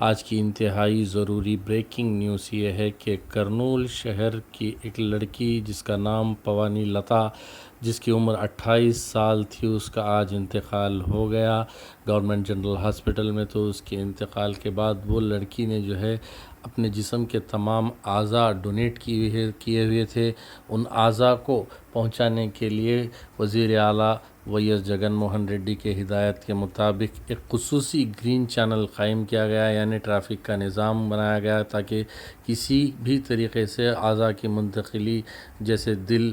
آج کی انتہائی ضروری بریکنگ نیوز یہ ہے کہ کرنول شہر کی ایک لڑکی جس کا نام پوانی لتا، جس کی عمر اٹھائیس سال تھی، اس کا آج انتقال ہو گیا۔ گورنمنٹ جنرل ہاسپٹل میں تو اس کے انتقال کے بعد وہ لڑکی نے جو ہے اپنے جسم کے تمام اعضاء ڈونیٹ کیے ہوئے تھے۔ ان اعضاء کو پہنچانے کے لیے وزیر اعلیٰ وی ایس جگن موہن ریڈی کے ہدایت کے مطابق ایک خصوصی گرین چینل قائم کیا گیا یعنی ٹرافک کا نظام بنایا گیا تاکہ کسی بھی طریقے سے اعضاء کی منتقلی، جیسے دل،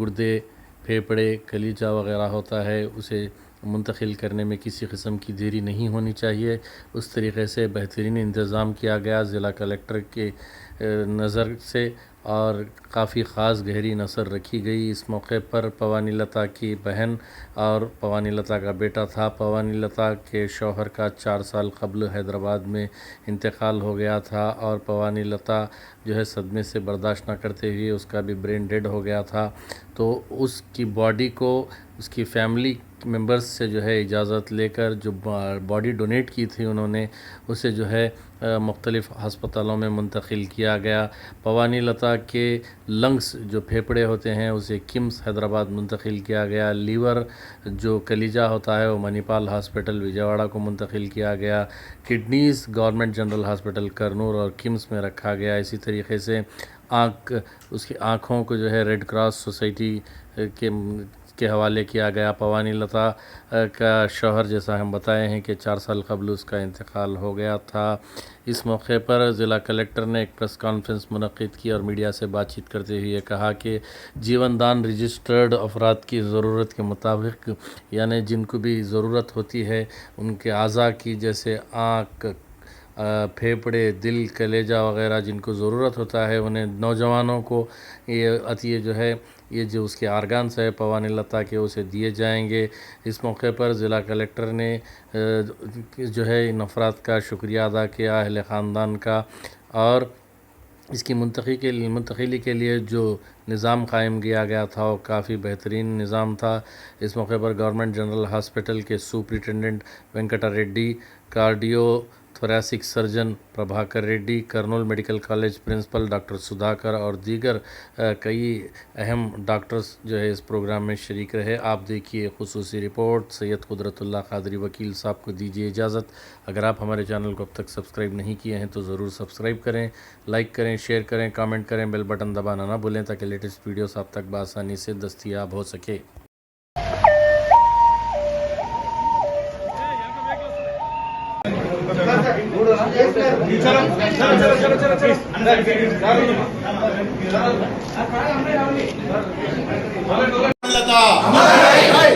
گردے پھیپڑے کلیجہ وغیرہ ہوتا ہے، اسے منتقل کرنے میں کسی قسم کی دیری نہیں ہونی چاہیے۔ اس طریقے سے بہترین انتظام کیا گیا۔ ضلع کلیکٹر کے نظر سے اور کافی خاص گہری نثر رکھی گئی اس موقع پر پوانی لتا کی بہن اور پوانی لتا کا بیٹا تھا۔ پوانی لتا کے شوہر کا چار سال قبل حیدرآباد میں انتقال ہو گیا تھا اور پوانی لتا جو ہے صدمے سے برداشت نہ کرتے ہوئے اس کا بھی برین ڈیڈ ہو گیا تھا، تو اس کی باڈی کو، اس کی فیملی ممبرس سے جو ہے اجازت لے کر جو باڈی ڈونیٹ کی تھی انہوں نے، اسے جو ہے مختلف ہسپتالوں میں منتقل کیا گیا۔ پوانی لتا کے لنگس جو پھیپڑے ہوتے ہیں، اسے کمس حیدرآباد منتقل کیا گیا۔ لیور جو کلیجہ ہوتا ہے، وہ منیپال ہاسپٹل وجاواڑا کو منتقل کیا گیا۔ کڈنیز گورنمنٹ جنرل ہاسپٹل کرنور اور کمس میں رکھا گیا۔ اسی طریقے طریقے سے آنکھ، اس کی آنکھوں کو جو ہے ریڈ کراس سوسائٹی کے کے حوالے کیا گیا۔ پوانی لتا کا شوہر جیسا ہم بتائے ہیں کہ چار سال قبل اس کا انتقال ہو گیا تھا۔ اس موقع پر ضلع کلیکٹر نے ایک پریس کانفرنس منعقد کی اور میڈیا سے بات چیت کرتے ہوئے کہا کہ جیون دان رجسٹرڈ افراد کی ضرورت کے مطابق یعنی جن کو بھی ضرورت ہوتی ہے، ان کے اعضاء کی جیسے آنکھ پھیپڑے دل کلیجہ وغیرہ جن کو ضرورت ہوتا ہے، انہیں نوجوانوں کو یہ عطیہ جو ہے، یہ جو اس کے آرگانس ہے، پوان لتا کے اسے دیے جائیں گے۔ اس موقع پر ضلع کلیکٹر نے جو ہے، ان افراد کا شکریہ ادا کیا، اہل خاندان کا۔ اور اس کی منتقلی کے لیے، منتقلی کے لیے جو نظام قائم کیا گیا تھا، وہ کافی بہترین نظام تھا۔ اس موقع پر گورنمنٹ جنرل ہاسپٹل کے سپرنٹینڈنٹ وینکٹا ریڈی، کارڈیو تھوریاسک سرجن پربھاکر ریڈی کرنول میڈیکل کالج پرنسپل ڈاکٹر سدھاکر اور دیگر کئی اہم ڈاکٹرز جو ہے اس پروگرام میں شریک رہے۔ آپ دیکھیے خصوصی رپورٹ سید قدرت اللہ قادری وکیل صاحب کو دیجیے اجازت۔ اگر آپ ہمارے چینل کو اب تک سبسکرائب نہیں کیے ہیں تو ضرور سبسکرائب کریں لائک کریں شیئر کریں کامنٹ کریں بیل بٹن دبانا نہ بھولیں تاکہ لیٹسٹ ویڈیوز آپ تک بآسانی سے دستیاب ہو سکے۔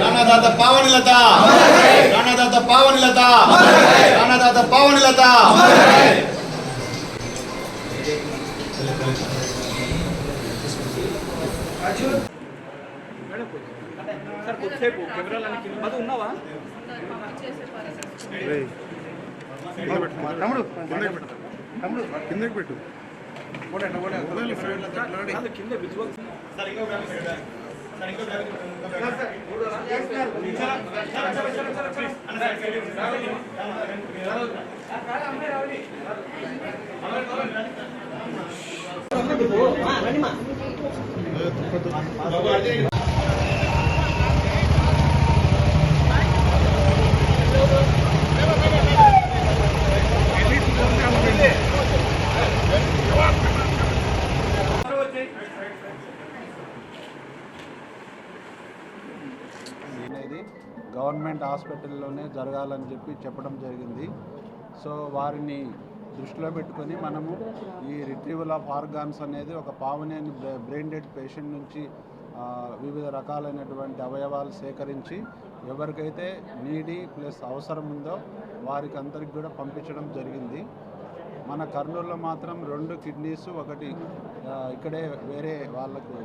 రాణాదాత పావని లత రాణాదాత పావని లత సార్ కొద్దిసేపు కెమెరాలని కింద మధు ఉన్నావా తమ్ముడు తమ్ముడు కిందకి పెట్టు కాదు, కింద విజువల్ అనేది హాస్పిటల్లోనే జరగాలని చెప్పి చెప్పడం జరిగింది. సో వారిని దృష్టిలో పెట్టుకొని మనము ఈ రిట్రీవల్ ఆఫ్ ఆర్గాన్స్ అనేది ఒక పావనేని బ్రెయిన్ డెడ్ పేషెంట్ నుంచి వివిధ రకాలైనటువంటి అవయవాలు సేకరించి ఎవరికైతే నీడి ప్లస్ అవసరం ఉందో వారికి అందరికి కూడా పంపించడం జరిగింది. మన కర్నూలులో మాత్రం రెండు కిడ్నీస్ ఒకటి ఇక్కడే వేరే వాళ్ళకు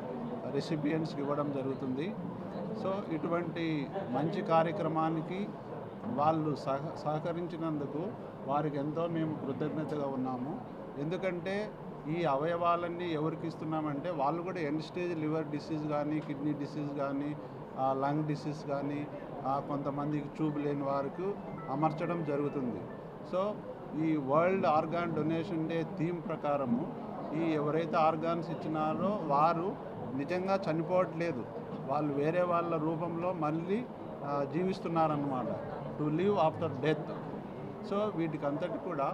రెసిపియన్స్కి ఇవ్వడం జరుగుతుంది. సో ఇటువంటి మంచి కార్యక్రమానికి వాళ్ళు సహ సహకరించినందుకు వారికి ఎంతో మేము కృతజ్ఞతగా ఉన్నాము. ఎందుకంటే ఈ అవయవాలన్నీ ఎవరికి ఇస్తున్నామంటే వాళ్ళు కూడా ఎండ్ స్టేజ్ లివర్ డిసీజ్ కానీ కిడ్నీ డిసీజ్ కానీ లంగ్ డిసీజ్ కానీ కొంతమందికి చూపు లేని వారికి అమర్చడం జరుగుతుంది. సో ఈ world organ donation day theme ప్రకారము ఈ ఎవరైతే ఆర్గాన్స్ ఇచ్చినారో వారు నిజంగా చనిపోవట్లేదు. వాళ్ళు వేరే వాళ్ళ రూపంలో మళ్ళీ జీవిస్తున్నారన్నమాట. To live after death. So వీటికి అంతటి కూడా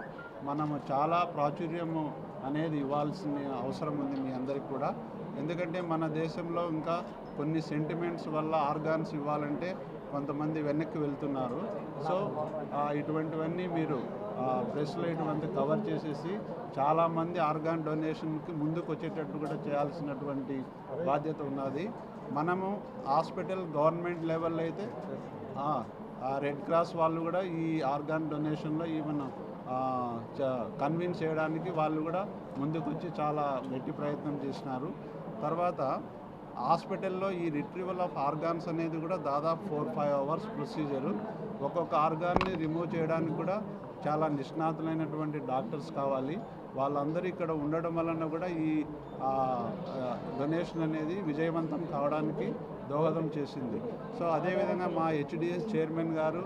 మనము చాలా ప్రాచుర్యము అనేది ఇవ్వాల్సిన అవసరం ఉంది మీ అందరికి కూడా. ఎందుకంటే మన దేశంలో ఇంకా కొన్ని సెంటిమెంట్స్ వల్ల ఆర్గాన్స్ ఇవ్వాలంటే కొంతమంది వెనక్కి వెళ్తున్నారు. సో ఇటువంటివన్నీ మీరు ప్రెస్లో ఇటువంటి కవర్ చేసేసి చాలామంది ఆర్గాన్ డొనేషన్కి ముందుకు వచ్చేటట్టు కూడా చేయాల్సినటువంటి బాధ్యత ఉన్నది. మనము హాస్పిటల్ గవర్నమెంట్ లెవెల్లో అయితే రెడ్ క్రాస్ వాళ్ళు కూడా ఈ ఆర్గాన్ డొనేషన్లో ఈవెన్ కన్విన్స్ చేయడానికి వాళ్ళు కూడా ముందుకు వచ్చి చాలా గట్టి ప్రయత్నం చేసినారు. తర్వాత హాస్పిటల్లో ఈ రిట్రీవల్ ఆఫ్ ఆర్గాన్స్ అనేది కూడా దాదాపు ఫోర్ ఫైవ్ అవర్స్ ప్రొసీజరు. ఒక్కొక్క ఆర్గాన్ని రిమూవ్ చేయడానికి కూడా చాలా నిష్ణాతులైనటువంటి డాక్టర్స్ కావాలి. వాళ్ళందరూ ఇక్కడ ఉండడం వలన కూడా ఈ డొనేషన్ అనేది విజయవంతం కావడానికి దోహదం చేసింది. సో అదేవిధంగా మా హెచ్డిఎస్ చైర్మన్ గారు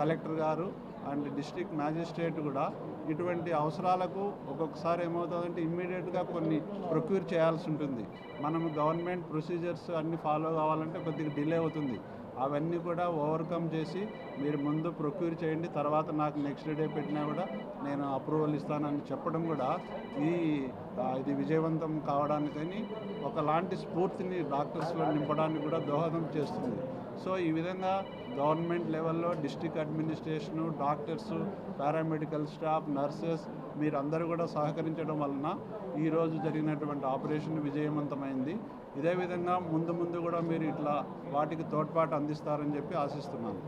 కలెక్టర్ గారు అండ్ డిస్ట్రిక్ట్ మ్యాజిస్ట్రేట్ కూడా ఇటువంటి అవసరాలకు ఒక్కొక్కసారి ఏమవుతుందంటే ఇమ్మీడియట్గా కొన్ని ప్రొక్యూర్ చేయాల్సి ఉంటుంది. మనం గవర్నమెంట్ ప్రొసీజర్స్ అన్ని ఫాలో కావాలంటే కొద్దిగా డిలే అవుతుంది. అవన్నీ కూడా ఓవర్కమ్ చేసి మీరు ముందు ప్రొక్యూర్ చేయండి. తర్వాత నాకు నెక్స్ట్ డే పెట్టినా కూడా నేను అప్రూవల్ ఇస్తానని చెప్పడం కూడా ఈ ఇది విజయవంతం కావడానికని ఒకలాంటి స్ఫూర్తిని డాక్టర్స్లో నింపడానికి కూడా దోహదం చేస్తుంది. సో ఈ విధంగా గవర్నమెంట్ లెవెల్లో district administration doctors paramedical staff nurses మీరందరూ కూడా సహకరించడం వలన ఈరోజు జరిగినటువంటి ఆపరేషన్ విజయవంతమైంది. ఇదే విధంగా ముందు ముందు కూడా మీరు ఇట్లా వాటికి తోడ్పాటు అందిస్తారని చెప్పి ఆశిస్తున్నాను.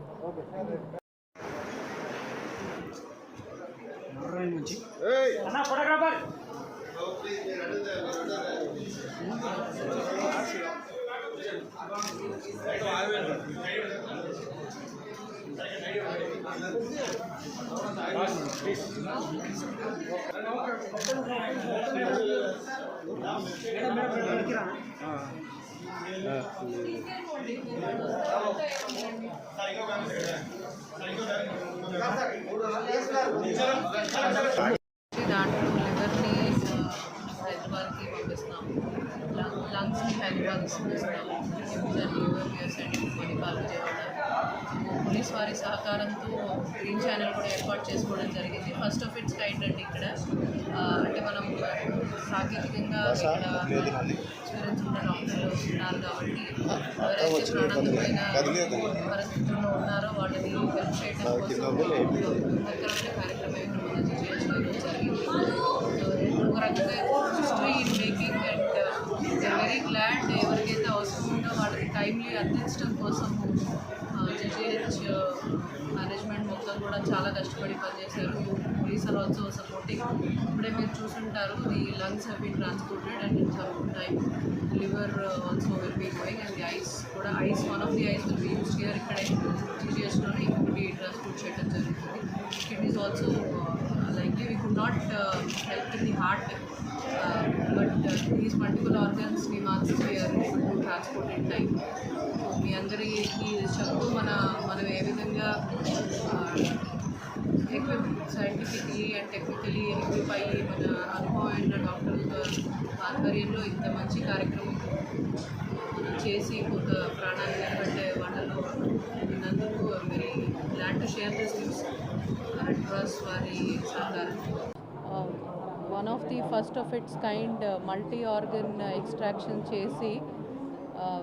దాంట్లో లంగ్స్ని హైదరాబాద్కి పంపిస్తున్నాము పోలీస్ వారి సహకారంతో గ్రీన్ ఛానల్ కూడా ఏర్పాటు చేసుకోవడం జరిగింది ఫస్ట్ ఆఫ్ ఇట్స్ కైండ్ అండి ఇక్కడ అంటే మనం సాంకేతికంగా ఇక్కడ ఉన్న డాక్టర్లు ఉన్నారు కాబట్టి ఎవరైతే ప్రాణాంతమైన పరిస్థితుల్లో ఉన్నారో వాళ్ళని హెల్ప్ చేయడం కోసం కష్టపడి పనిచేశారు. పోలీస్ ఆర్ ఆల్సో సపోర్టింగ్ ఇప్పుడే మీరు చూసుంటారు the lungs have been transported and in some time liver also will be going and the eyes కూడా eyes one of the eyes will be use here ఇక్కడే జిజిహెచ్లోనే ఇంకొకటి ట్రాన్స్పోర్ట్ చేయడం జరుగుతుంది. Kidneys also likely we could not help in the heart but these but organs these multiple transport we must మీ అందరికీ చెప్తూ మన మనం ఏ విధంగా uh, అండ్ టెక్నికలీ ఎక్విప్ అయ్యి మన అనుభవమైన డాక్టర్ల ఆధ్వర్యంలో ఇంత మంచి కార్యక్రమం చేసి కొంత ప్రాణాన్ని నిలబెట్టే వాళ్ళలో ఉన్నందుకు very glad to share this news red cross వారి సహకారం. One of the first of its kind multi organ extraction చేసి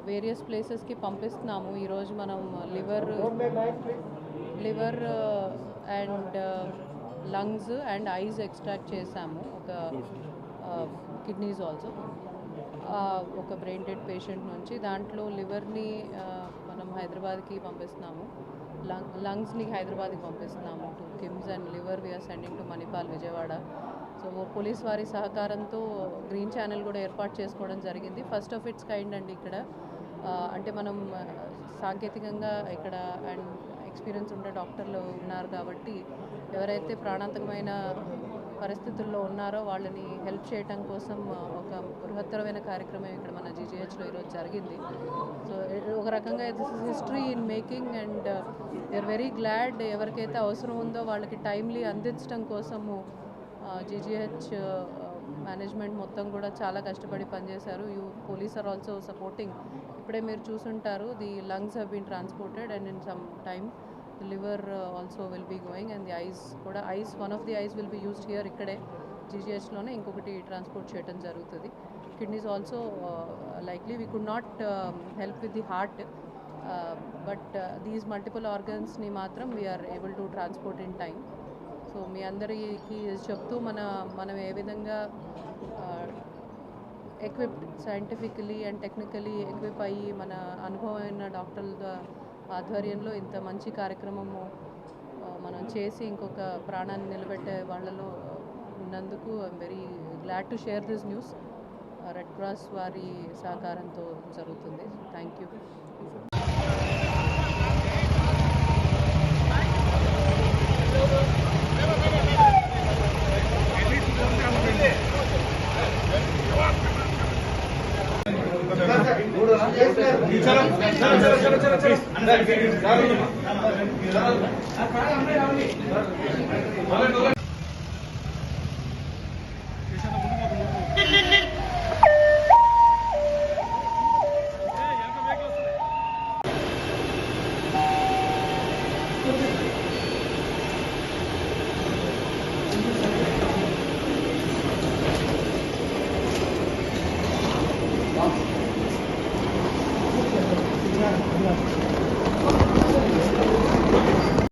వేరియస్ ప్లేసెస్కి పంపిస్తున్నాము. ఈరోజు మనం liver liver and lungs and eyes extract చేసాము ఒక కిడ్నీస్ ఆల్సో. ఒక బ్రెయిన్ డెడ్ పేషెంట్ నుంచి దాంట్లో లివర్ని మనం హైదరాబాద్కి పంపిస్తున్నాము. లంగ్ లంగ్స్ని హైదరాబాద్కి పంపిస్తున్నాము. To KIMS and liver we are sending to Manipal Vijayawada so police వారి సహకారంతో గ్రీన్ ఛానల్ కూడా ఏర్పాటు చేసుకోవడం జరిగింది. ఫస్ట్ ఆఫ్ ఇట్స్ కైండ్ అండి ఇక్కడ. అంటే మనం సాంకేతికంగా ఇక్కడ అండ్ ఎక్స్పీరియన్స్ ఉండే డాక్టర్లు ఉన్నారు కాబట్టి ఎవరైతే ప్రాణాంతకమైన పరిస్థితుల్లో ఉన్నారో వాళ్ళని హెల్ప్ చేయటం కోసం ఒక బృహత్తరమైన కార్యక్రమం ఇక్కడ మన జీజీహెచ్లో ఈరోజు జరిగింది. సో ఒక రకంగా this is history in making and we are very glad ఎవరికైతే అవసరం ఉందో వాళ్ళకి టైమ్లీ అందించడం కోసము జీజీహెచ్ మేనేజ్మెంట్ మొత్తం కూడా చాలా కష్టపడి పనిచేశారు. You police are also supporting. ఇప్పుడే మీరు చూసుంటారు the lungs have been transported and in some time liver also will be going and the eyes కూడా eyes one of the eyes will be used here ఇక్కడే జీజీహెచ్లోనే ఇంకొకటి transport చేయడం జరుగుతుంది. Kidneys also likely we could not help with the heart but these multiple ఆర్గన్స్ని మాత్రం we are able to transport in time so మీ అందరికీ చెప్తూ మన మనం ఏ విధంగా equipped scientifically and technically equip అయ్యి మన అనుభవమైన డాక్టర్ల ఆధ్వర్యంలో ఇంత మంచి కార్యక్రమము మనం చేసి ఇంకొక ప్రాణాన్ని నిలబెట్టే వాళ్ళలో ఉన్నందుకు I'm very glad to share this news red cross వారి సహకారంతో జరుగుతుంది. Thank you